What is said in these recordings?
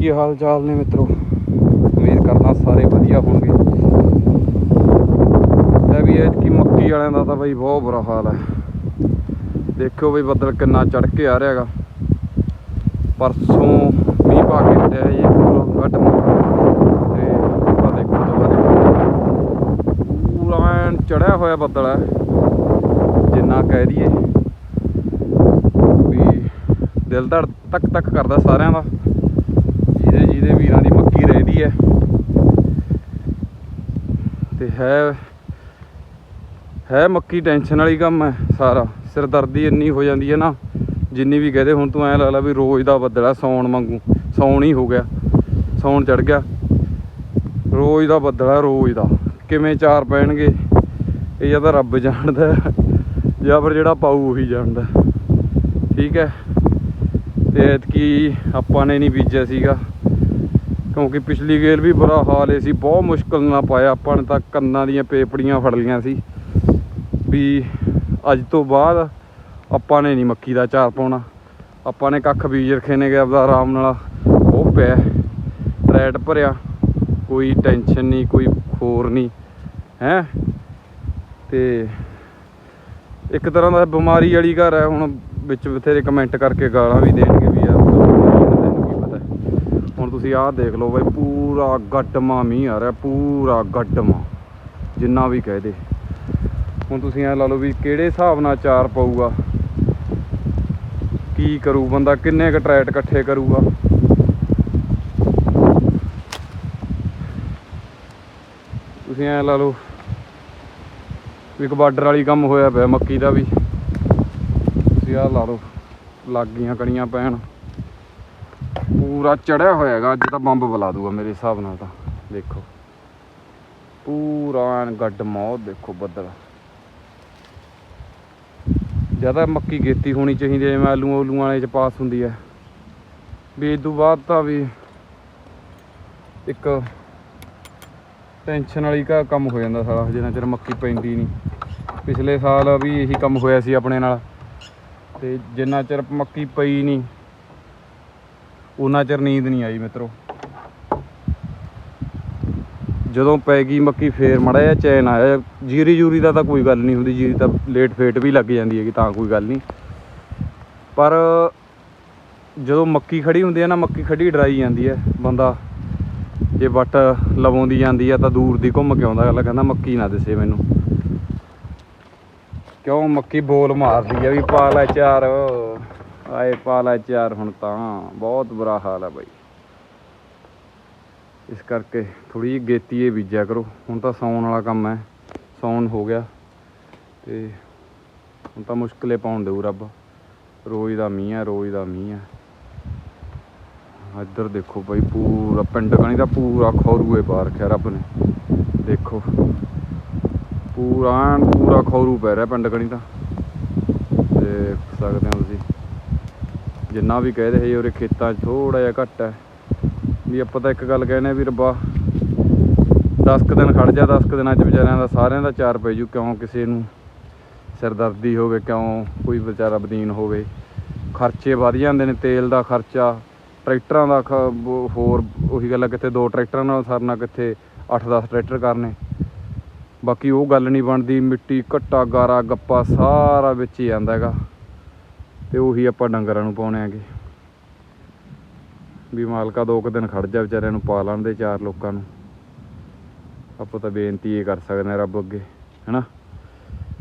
ਕੀ ਹਾਲ ਚਾਲ ਨੇ ਮਿੱਤਰੋ? ਉਮੀਦ ਕਰਦਾ ਸਾਰੇ ਵਧੀਆ ਹੋਣਗੇ। ਇਹ ਵੀ ਐਤਕੀ ਮੱਕੀ ਵਾਲਿਆਂ ਦਾ ਤਾਂ ਬਈ ਬਹੁਤ ਬੁਰਾ ਹਾਲ ਹੈ। ਦੇਖਿਓ ਬਈ ਬੱਦਲ ਕਿੰਨਾ ਚੜ ਕੇ ਆ ਰਿਹਾ ਰਿਹਾਗਾ। ਪਰਸੋਂ ਮੀਂਹ ਪਾ ਕੇ ਹਟਿਆ ਇਹ ਪੂਰਾ ਘੱਟ ਤੇ ਆ ਦੇਖੋ ਦੁਬਾਰੇ ਪੂਰਾ ਐਨ ਚੜਿਆ ਹੋਇਆ ਬੱਦਲ ਹੈ, ਜਿੰਨਾ ਕਹਿ ਦਈਏ। ਵੀ ਦਿਲ ਧੜ ਤੱਕ ਤੱਕ ਕਰਦਾ ਸਾਰਿਆਂ ਦਾ। ਜਿਹਦੇ ਜਿਹਦੇ ਵੀਰਾਂ ਦੀ ਮੱਕੀ ਰਹਿੰਦੀ ਹੈ। ਤੇ ਹੈ ਹੈ ਮੱਕੀ ਟੈਨਸ਼ਨ ਵਾਲੀ ਕੰਮ ਹੈ ਸਾਰਾ। ਸਿਰਦਰਦੀ ਇੰਨੀ ਹੋ ਜਾਂਦੀ ਹੈ ਨਾ, ਜਿੰਨੀ ਵੀ ਕਹਦੇ, ਹੁਣ ਤੂੰ ਐ ਲੱਗਦਾ ਲਾ ਵੀ ਰੋਜ਼ ਦਾ ਬੱਦਲ ਸੌਣ ਵਾਂਗੂ, ਸੌਣ ਹੀ ਹੋ ਗਿਆ, ਸੌਣ ਚੜ ਗਿਆ। ਰੋਜ਼ ਦਾ ਬੱਦਲਾ, ਰੋਜ਼ ਦਾ। ਕਿਵੇਂ ਚਾਰ ਪੈਣਗੇ, ਇਹ ਜਾਂ ਤਾਂ ਰੱਬ ਜਾਣਦਾ ਜਾਂ ਫਿਰ ਜਿਹੜਾ ਪਾਊ ਉਹੀ ਜਾਣਦਾ ਠੀਕ ਹੈ। ਤੇ ਐਤਕੀ ਆਪਾਂ ਨੇ ਨਹੀਂ ਬੀਜਿਆ ਸੀਗਾ। ਕਿਉਂਕਿ ਪਿਛਲੀ ਗੇਲ ਵੀ ਬੁਰਾ ਹਾਲ ਏ ਸੀ, ਬਹੁਤ ਮੁਸ਼ਕਲ ਨਾਲ ਪਾਇਆ ਆਪਾਂ ਨੇ ਤਾਂ ਕੰਨਾਂ ਦੀਆਂ ਪੇਪੜੀਆਂ ਫੜ ਲੀਆਂ ਸੀ ਵੀ ਅੱਜ ਤੋਂ ਬਾਅਦ ਆਪਾਂ ਨੇ ਨਹੀਂ ਮੱਕੀ ਦਾ ਚਾਰ ਪਾਉਣਾ। ਆਪਾਂ ਨੇ ਕੱਖ ਬੀਜ ਰਖੇ ਨੇ ਆਪਦਾ ਆਰਾਮ ਨਾਲ, ਉਹ ਪਿਆ, ਰੈਟ ਭਰਿਆ, ਕੋਈ ਟੈਨਸ਼ਨ ਨਹੀਂ, ਕੋਈ ਖੋਰ ਨਹੀਂ, ਹੈ? ਤੇ ਇੱਕ ਤਰ੍ਹਾਂ ਦਾ ਬਿਮਾਰੀ ਵਾਲੀ ਘਰ ਹੈ, ਹੁਣ ਵਿੱਚ ਬਥੇਰੇ ਕਮੈਂਟ ਕਰਕੇ ਗਾਲਾਂ ਵੀ ਦੇਣਗੇ ਵੀ ਯਾਰ ਤੈਨੂੰ ਕੀ ਪਤਾ ਹੈ। ਹੁਣ ਤੁਸੀਂ ਆਹ ਦੇਖ ਲਓ ਬਈ, ਪੂਰਾ ਗੱਡਮਾ ਮੀਂਹ ਆ ਰਿਹਾ, ਪੂਰਾ ਗੱਡਮਾ ਜਿੰਨਾ ਵੀ ਕਹਿ ਦੇ। ਹੁਣ ਤੁਸੀਂ ਐ ਲਾ ਲਓ ਵੀ ਕਿਹੜੇ ਹਿਸਾਬ ਨਾਲ ਚਾਰ ਪਊਗਾ? ਕੀ ਕਰੂ ਬੰਦਾ, ਕਿੰਨੇ ਕ ਟਰੈਟ ਇਕੱਠੇ ਕਰੂਗਾ? ਤੁਸੀਂ ਐ ਲਾ ਲਓ ਇੱਕ ਬਾਰਡਰ ਵਾਲੀ ਕੰਮ ਹੋਇਆ ਪਿਆ, ਮੱਕੀ ਦਾ ਵੀ। ਤੁਸੀਂ ਆਹ ਲਾ ਲਓ, ਲੱਗ ਗਈਆਂ ਕਣੀਆਂ ਪੈਣ। ਪੂਰਾ ਚੜਿਆ ਹੋਇਆ ਹੈਗਾ, ਅੱਜ ਤਾਂ ਬੰਬ ਬੁਲਾ ਦੂਗਾ ਮੇਰੇ ਹਿਸਾਬ ਨਾਲ ਤਾਂ। ਦੇਖੋ। ਪੂਰਾ ਐਨ ਗੱਡ ਮੌਤ, ਦੇਖੋ ਬੱਦਲ। ਜ਼ਿਆਦਾ ਮੱਕੀ ਗੇਤੀ ਹੋਣੀ ਚਾਹੀਦੀ ਹੈ ਮੈਂ ਆਲੂ ਆਲੂਆਂ ਵਾਲੇ ਚ ਪਾਸ ਹੁੰਦੀ ਹੈ। ਵੀ ਇਸ ਤੋਂ ਬਾਅਦ ਤਾਂ ਵੀ ਇੱਕ ਟੈਨਸ਼ਨ ਵਾਲੀ ਕਾ ਕੰਮ ਹੋ ਜਾਂਦਾ ਸਾਰਾ, ਜਿੰਨਾ ਚਿਰ ਮੱਕੀ ਪੈਂਦੀ ਨਹੀਂ। ਪਿਛਲੇ ਸਾਲ ਵੀ ਇਹੀ ਕੰਮ ਹੋਇਆ ਸੀ ਆਪਣੇ ਨਾਲ। ਤੇ ਜਿੰਨਾ ਚਿਰ ਮੱਕੀ ਪਈ ਨਹੀਂ ਉਹਨਾਂ ਚਿਰ ਨੀਂਦ ਨਹੀਂ ਆਈ ਮਿੱਤਰੋ। ਜਦੋਂ ਪੈ ਗਈ ਮੱਕੀ ਫੇਰ ਮੜਾ ਜਿਹਾ ਚੈਨ ਆਇਆ। ਜੀਰੀ ਜੂਰੀ ਦਾ ਤਾਂ ਕੋਈ ਗੱਲ ਨਹੀਂ ਹੁੰਦੀ, ਜੀਰੀ ਤਾਂ ਲੇਟ ਫੇਟ ਵੀ ਲੱਗ ਜਾਂਦੀ ਹੈਗੀ, ਤਾਂ ਕੋਈ ਗੱਲ ਨਹੀਂ। ਪਰ ਜਦੋਂ ਮੱਕੀ ਖੜੀ ਹੁੰਦੀ ਹੈ ਨਾ, ਮੱਕੀ ਖੜੀ ਡਰਾਈ ਜਾਂਦੀ ਹੈ ਬੰਦਾ। ਜੇ ਵੱਟ ਲਵਾਉਂਦੀ ਜਾਂਦੀ ਆ ਤਾਂ ਦੂਰ ਦੀ ਘੁੰਮ ਕੇ ਆਉਂਦਾ। ਅਗਲਾ ਕਹਿੰਦਾ, ਮੱਕੀ ਨਾ ਦਿਸੇ ਮੈਨੂੰ। ਕਿਉਂ? ਮੱਕੀ ਬੋਲ ਮਾਰਦੀ ਆ ਵੀ, ਪਾ ਲੈ ਚਾਰ। ਆਏ ਪਾ ਲੈ ਚਾਰ ਹੁਣ ਤਾਂ, ਬਹੁਤ ਬੁਰਾ ਹਾਲ ਆ ਬਾਈ। ਇਸ ਕਰਕੇ ਥੋੜੀ ਜਿਹੀ ਗੇਤੀਏ ਬੀਜਿਆ ਕਰੋ। ਹੁਣ ਤਾਂ ਸੌਣ ਵਾਲਾ ਕੰਮ ਹੈ, ਸੌਣ ਹੋ ਗਿਆ ਤੇ ਹੁਣ ਤਾਂ ਮੁਸ਼ਕਲੇ ਪਾਉਣ ਦੇਊ ਰੱਬ। ਰੋਜ਼ ਦਾ ਮੀਂਹ ਆ ਰੋਜ਼ ਦਾ ਮੀਂਹ ਆ ਇੱਧਰ ਦੇਖੋ ਬਾਈ, ਪੂਰਾ ਪਿੰਡ ਕਣੀ ਦਾ ਪੂਰਾ ਖੌਰੂਏ ਪਾ ਰੱਖਿਆ ਰੱਬ ਨੇ। ਦੇਖੋ, ਪੂਰਾ ਪੂਰਾ ਖੌਰੂ ਪੈ ਰਿਹਾ ਪਿੰਡ ਕਣੀ ਦਾ। ਦੇਖ ਸਕਦੇ ਹੋ ਤੁਸੀਂ। ਜਿੰਨਾ ਵੀ ਕਹਿ ਰਹੇ ਉਰੇ ਖੇਤਾਂ 'ਚ ਥੋੜਾ ਜਿਹਾ ਘੱਟ ਹੈ। ਵੀ ਆਪਾਂ ਤਾਂ ਇੱਕ ਗੱਲ ਕਹਿੰਦੇ ਵੀ ਰੱਬਾ 10 ਕੁ ਦਿਨ ਖੜ ਜਾ 10 ਕੁ ਦਿਨਾਂ 'ਚ ਵਿਚਾਰਿਆਂ ਦਾ ਸਾਰਿਆਂ ਦਾ ਚਾਰ ਪੈ ਜੂ, ਕਿਉਂ ਕਿਸੇ ਨੂੰ ਸਿਰਦਰਦੀ ਹੋਵੇ, ਕਿਉਂ ਕੋਈ ਵਿਚਾਰਾ ਬਦੀਨ ਹੋਵੇ। ਖਰਚੇ ਵਧ ਜਾਂਦੇ ਨੇ, ਤੇਲ ਦਾ ਖਰਚਾ, ਟਰੈਕਟਰਾਂ ਦਾ ਖ- ਹੋਰ ਉਹੀ ਗੱਲ ਆ, ਕਿੱਥੇ ਦੋ ਟਰੈਕਟਰਾਂ ਨਾਲ ਸਰਨਾ, ਕਿੱਥੇ 8-10 ਟਰੈਕਟਰ ਕਰਨੇ। ਬਾਕੀ ਉਹ ਗੱਲ ਨਹੀਂ ਬਣਦੀ, ਮਿੱਟੀ ਘੱਟਾ, ਗਾਰਾ, ਗੱਪਾ ਸਾਰਾ ਵਿੱਚ ਹੀ ਆਂਦਾ ਹੈਗਾ। ਤੇ ਉਹੀ ਆਪਾਂ ਡੰਗਰਾਂ ਨੂੰ ਪਾਉਣੇ ਆਗੇ। ਵੀ ਮਾਲਕਾ ਦੋ ਕੁ ਦਿਨ ਖੜ ਜਾ ਵਿਚਾਰਿਆਂ ਨੂੰ ਪਾ ਲੈਣ ਦੇ ਚਾਰ ਲੋਕਾਂ ਨੂੰ। ਆਪਾਂ ਤਾਂ ਬੇਨਤੀ ਇਹ ਕਰ ਸਕਦੇ ਹਾਂ ਰੱਬ ਅੱਗੇ, ਹੈਨਾ?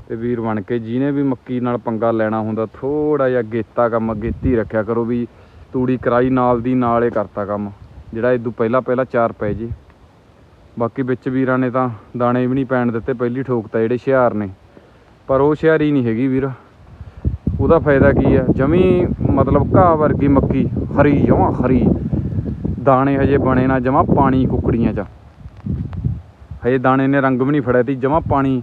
ਤੇ ਵੀਰ ਬਣ ਕੇ ਜਿਹਨੇ ਵੀ ਮੱਕੀ ਨਾਲ ਪੰਗਾ ਲੈਣਾ ਹੁੰਦਾ ਥੋੜਾ ਜਿਹਾ ਗੇਤਾ ਕੰਮ ਗੇਤੀ ਰੱਖਿਆ ਕਰੋ ਵੀ ਤੂੜੀ ਕਰਾਈ ਨਾਲ ਦੀ ਨਾਲ ਇਹ ਕਰਤਾ ਕੰਮ। ਜਿਹੜਾ ਇਦੋਂ ਪਹਿਲਾਂ ਪਹਿਲਾਂ ਚਾਰ ਪੈ ਜੇ। ਬਾਕੀ ਵਿੱਚ ਵੀਰਾਂ ਨੇ ਤਾਂ ਦਾਣੇ ਵੀ ਨਹੀਂ ਪੈਣ ਦਿੱਤੇ, ਪਹਿਲੀ ਠੋਕ ਤਾਂ ਜਿਹੜੇ ਹੁਸ਼ਿਆਰ ਨੇ। ਪਰ ਉਹ ਹੁਸ਼ਿਆਰੀ ਨਹੀਂ ਹੈਗੀ ਵੀਰ। ਉਹਦਾ ਫਾਇਦਾ ਕੀ ਆ? ਜਮੀ ਮਤਲਬ ਘਾਹ ਵਰਗੀ ਮੱਕੀ, ਹਰੀ ਜਮਾ ਹਰੀ। ਦਾਣੇ ਹਜੇ ਬਣੇ ਨਾ, ਜਮਾ ਪਾਣੀ ਕੁਕੜੀਆਂ 'ਚ। ਹਜੇ ਦਾਣੇ ਨੇ ਰੰਗ ਵੀ ਨਹੀਂ ਫੜਿਆ ਤੀ, ਜਮਾ ਪਾਣੀ।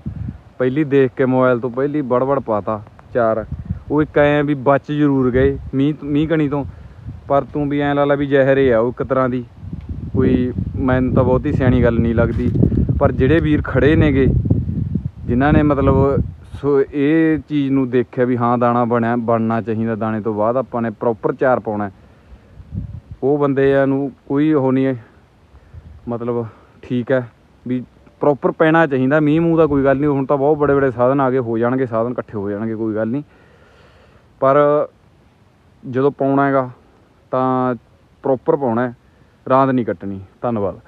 ਪਹਿਲੀ ਦੇਖ ਕੇ ਮੋਬਾਈਲ ਤੋਂ ਪਹਿਲੀ ਬੜਬੜ ਪਾਤਾ ਚਾਰ। ਉਹ ਇੱਕ ਐ ਵੀ ਬਚ ਜ਼ਰੂਰ ਗਏ, ਮੀਂਹ ਮੀਂਹ ਕਣੀ ਤੋਂ। ਪਰ ਤੂੰ ਵੀ ਐ ਲਾ ਲਾ ਵੀ ਜ਼ਹਿਰੇ ਆ ਉਹ ਇੱਕ ਤਰ੍ਹਾਂ ਦੀ। ਕੋਈ ਮੈਨੂੰ ਤਾਂ ਬਹੁਤੀ ਸਿਆਣੀ ਗੱਲ ਨਹੀਂ ਲੱਗਦੀ। ਪਰ ਜਿਹੜੇ ਵੀਰ ਖੜੇ ਨੇਗੇ, ਜਿਨ੍ਹਾਂ ਨੇ ਮਤਲਬ ਸੋ ਇਹ ਚੀਜ਼ ਨੂੰ ਦੇਖਿਆ ਵੀ ਹਾਂ ਦਾਣਾ ਬਣਿਆ ਬਣਨਾ ਚਾਹੀਦਾ। ਦਾਣੇ ਤੋਂ ਬਾਅਦ ਆਪਾਂ ਨੇ ਪ੍ਰੋਪਰ ਚਾਰ ਪਾਉਣਾ। ਉਹ ਬੰਦਿਆਂ ਨੂੰ ਕੋਈ ਉਹ ਨਹੀਂ ਹੈ। ਮਤਲਬ ਠੀਕ ਹੈ ਵੀ ਪ੍ਰੋਪਰ ਪੈਣਾ ਚਾਹੀਦਾ। ਮੀਂਹ ਮੂੰਹ ਦਾ ਕੋਈ ਗੱਲ ਨਹੀਂ। ਹੁਣ ਤਾਂ ਬਹੁਤ ਬੜੇ ਬੜੇ ਸਾਧਨ ਆ ਗਏ। ਹੋ ਜਾਣਗੇ ਸਾਧਨ ਇਕੱਠੇ ਹੋ ਜਾਣਗੇ ਕੋਈ ਗੱਲ ਨਹੀਂ। ਪਰ ਜਦੋਂ ਪਾਉਣਾ ਹੈਗਾ ਤਾਂ ਪ੍ਰੋਪਰ ਪਾਉਣਾ ਹੈ, ਰਾਂਦ ਨਹੀਂ ਕੱਟਣੀ। ਧੰਨਵਾਦ।